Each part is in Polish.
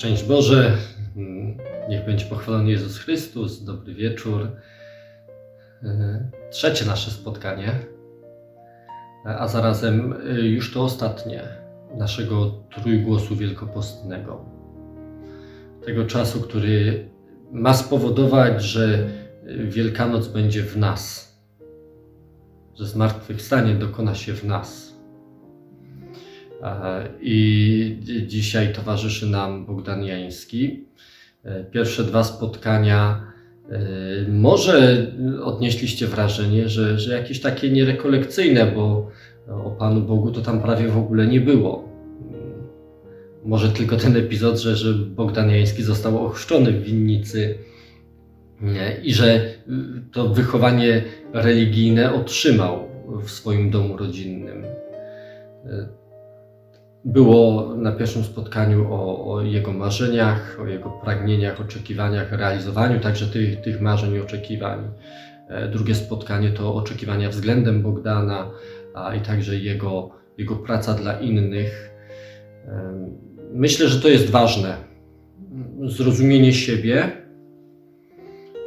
Szczęść Boże, niech będzie pochwalony Jezus Chrystus, dobry wieczór. E, Trzecie nasze spotkanie, a zarazem e, już to ostatnie naszego trójgłosu wielkopostnego. Tego czasu, który ma spowodować, że Wielkanoc będzie w nas, że zmartwychwstanie dokona się w nas. E, I dzi- dzisiaj towarzyszy nam Bogdan Jański. E, Pierwsze dwa spotkania, e, może odnieśliście wrażenie, że, że jakieś takie nierekolekcyjne, bo o Panu Bogu to tam prawie w ogóle nie było. Może tylko ten epizod, że, że Bogdan Jański został ochrzczony w winnicy i że y, to wychowanie religijne otrzymał w swoim domu rodzinnym. E, było na pierwszym spotkaniu o, o jego marzeniach, o jego pragnieniach, oczekiwaniach, realizowaniu także tych, tych marzeń i oczekiwań. E, Drugie spotkanie to oczekiwania względem Bogdana, a i także jego, jego praca dla innych. Em, Myślę, że to jest ważne. Zrozumienie siebie,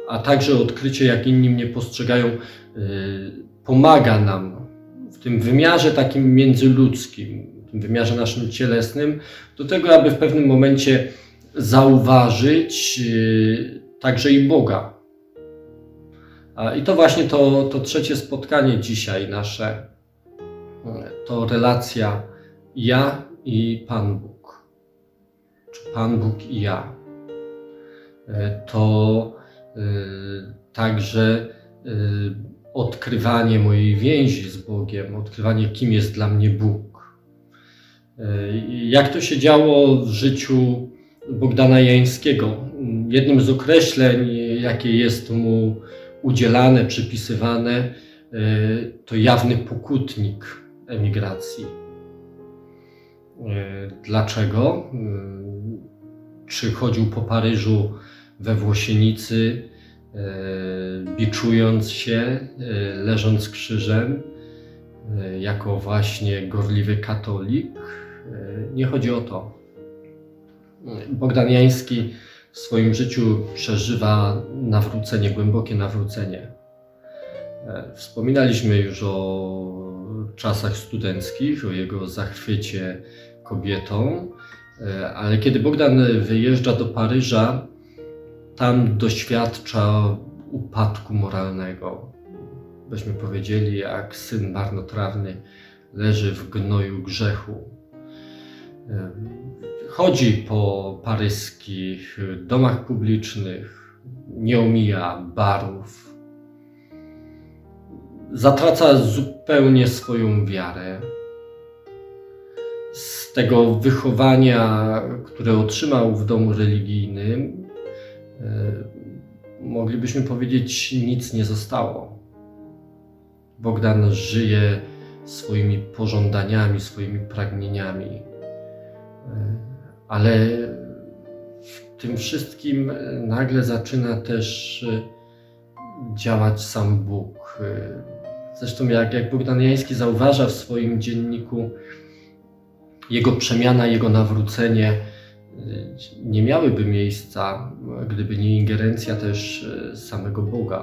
a także odkrycie, jak inni mnie postrzegają, y, pomaga nam w tym wymiarze takim międzyludzkim, wymiarze naszym cielesnym, do tego, aby w pewnym momencie zauważyć y, także i Boga. I to właśnie to, to trzecie spotkanie dzisiaj nasze, y, to relacja ja i Pan Bóg. Czy Pan Bóg i ja. Y, To także odkrywanie mojej więzi z Bogiem, odkrywanie, kim jest dla mnie Bóg. Jak to się działo w życiu Bogdana Jańskiego? Jednym z określeń, jakie jest mu udzielane, przypisywane, y, to jawny pokutnik emigracji. Y, Dlaczego? Y, Czy chodził po Paryżu we włosienicy, e, biczując się, e, leżąc krzyżem, e, jako właśnie gorliwy katolik. E, Nie chodzi o to. Bogdan Jański w swoim życiu przeżywa nawrócenie, głębokie nawrócenie. E, Wspominaliśmy już o czasach studenckich, o jego zachwycie kobietą, e, ale kiedy Bogdan wyjeżdża do Paryża, tam doświadcza upadku moralnego. Byśmy powiedzieli, jak syn marnotrawny leży w gnoju grzechu. Chodzi po paryskich domach publicznych, nie omija barów. Zatraca zupełnie swoją wiarę. Z tego wychowania, które otrzymał w domu religijnym, moglibyśmy powiedzieć, nic nie zostało. Bogdan żyje swoimi pożądaniami, swoimi pragnieniami, ale w tym wszystkim e, nagle zaczyna też e, działać sam Bóg. E, Zresztą, jak, jak Bogdan Jański zauważa w swoim dzienniku, jego przemiana, jego nawrócenie e, nie miałyby miejsca, gdyby nie ingerencja też e, samego Boga,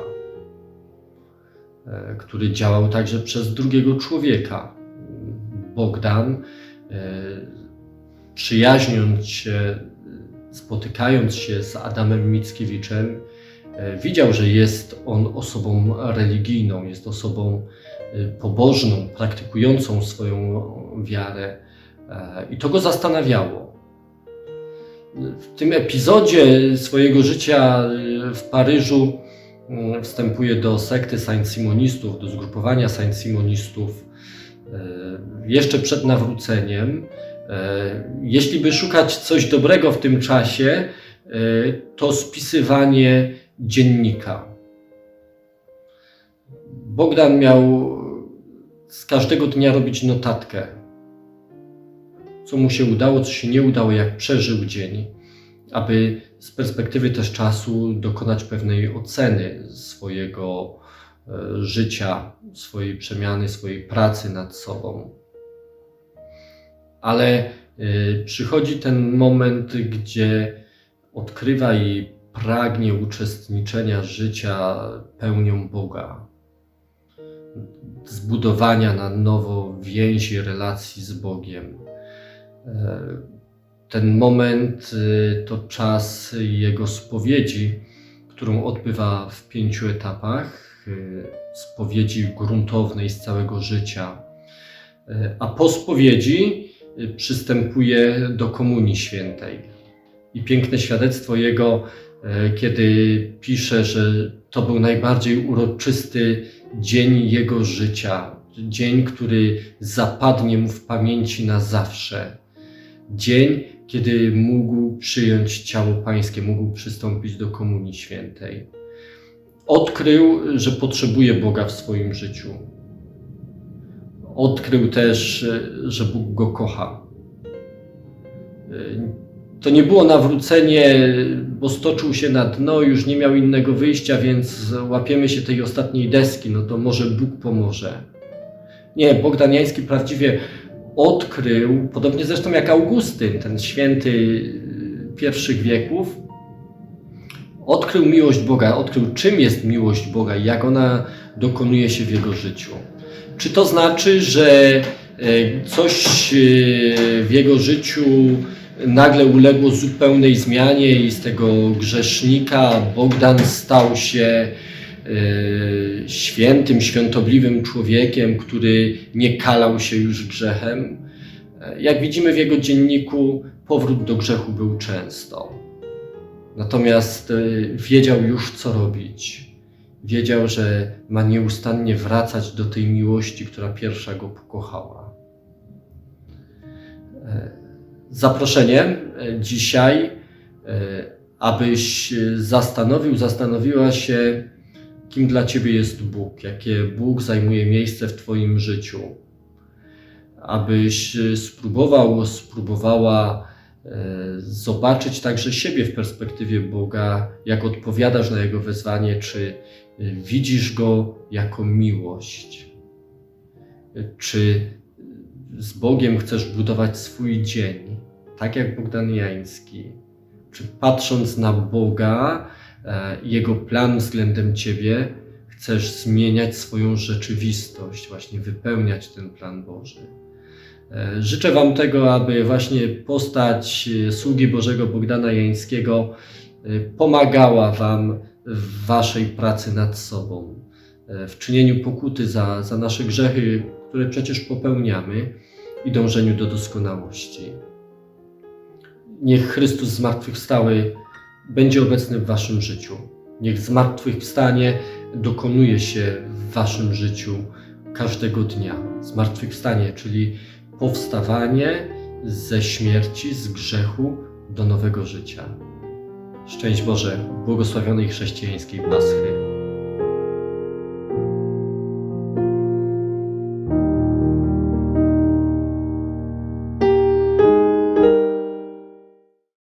e, który działał także przez drugiego człowieka. Bogdan, e, przyjaźniąc się, spotykając się z Adamem Mickiewiczem, e, widział, że jest on osobą religijną, jest osobą e, pobożną, praktykującą swoją wiarę. E, I to go zastanawiało. W tym epizodzie swojego życia w Paryżu wstępuje do sekty Saint-Simonistów, do zgrupowania Saint-Simonistów jeszcze przed nawróceniem. E, Jeśli by szukać coś dobrego w tym czasie, e, to spisywanie dziennika. Bogdan miał z każdego dnia robić notatkę. Co mu się udało, co się nie udało, jak przeżył dzień, aby z perspektywy też czasu dokonać pewnej oceny swojego e, życia, swojej przemiany, swojej pracy nad sobą. Ale y, przychodzi ten moment, gdzie odkrywa i pragnie uczestniczenia życia pełnią Boga, zbudowania na nowo więzi relacji z Bogiem. E, Ten moment y, to czas jego spowiedzi, którą odbywa w pięciu etapach. y, Spowiedzi gruntownej z całego życia. E, A po spowiedzi przystępuje do Komunii Świętej. I piękne świadectwo jego, e, kiedy pisze, że to był najbardziej uroczysty dzień jego życia, dzień, który zapadnie mu w pamięci na zawsze. Dzień, kiedy mógł przyjąć ciało Pańskie, mógł przystąpić do Komunii Świętej. Odkrył, że potrzebuje Boga w swoim życiu. Odkrył też, e, że Bóg go kocha. E, To nie było nawrócenie, bo stoczył się na dno, już nie miał innego wyjścia, więc łapiemy się tej ostatniej deski, no to może Bóg pomoże. Nie, Bogdan Jański prawdziwie odkrył, podobnie zresztą jak Augustyn, ten święty y, pierwszych wieków, odkrył miłość Boga, odkrył czym jest miłość Boga i jak ona dokonuje się w jego życiu. Czy to znaczy, że e, coś e, w jego życiu nagle uległo zupełnej zmianie i z tego grzesznika Bogdan stał się e, świętym, świątobliwym człowiekiem, który nie kalał się już grzechem? Jak widzimy w jego dzienniku, powrót do grzechu był często. Natomiast wiedział już, co robić. Wiedział, że ma nieustannie wracać do tej miłości, która pierwsza go pokochała. E, Zaproszenie e, dzisiaj, e, abyś zastanowił, zastanowiła się, kim dla Ciebie jest Bóg, jakie Bóg zajmuje miejsce w Twoim życiu. Abyś spróbował, spróbowała zobaczyć także siebie w perspektywie Boga, jak odpowiadasz na Jego wezwanie, czy widzisz Go jako miłość, czy z Bogiem chcesz budować swój dzień, tak jak Bogdan Jański, czy patrząc na Boga, e, Jego plan względem Ciebie, chcesz zmieniać swoją rzeczywistość, właśnie wypełniać ten plan Boży. E, Życzę Wam tego, aby właśnie postać e, sługi Bożego Bogdana Jańskiego pomagała Wam w Waszej pracy nad sobą, e, w czynieniu pokuty za, za nasze grzechy, które przecież popełniamy i dążeniu do doskonałości. Niech Chrystus zmartwychwstały będzie obecny w Waszym życiu. Niech zmartwychwstanie dokonuje się w Waszym życiu każdego dnia. Zmartwychwstanie, czyli powstawanie ze śmierci, z grzechu do nowego życia. Szczęść Boże, błogosławionej chrześcijańskiej Paschy.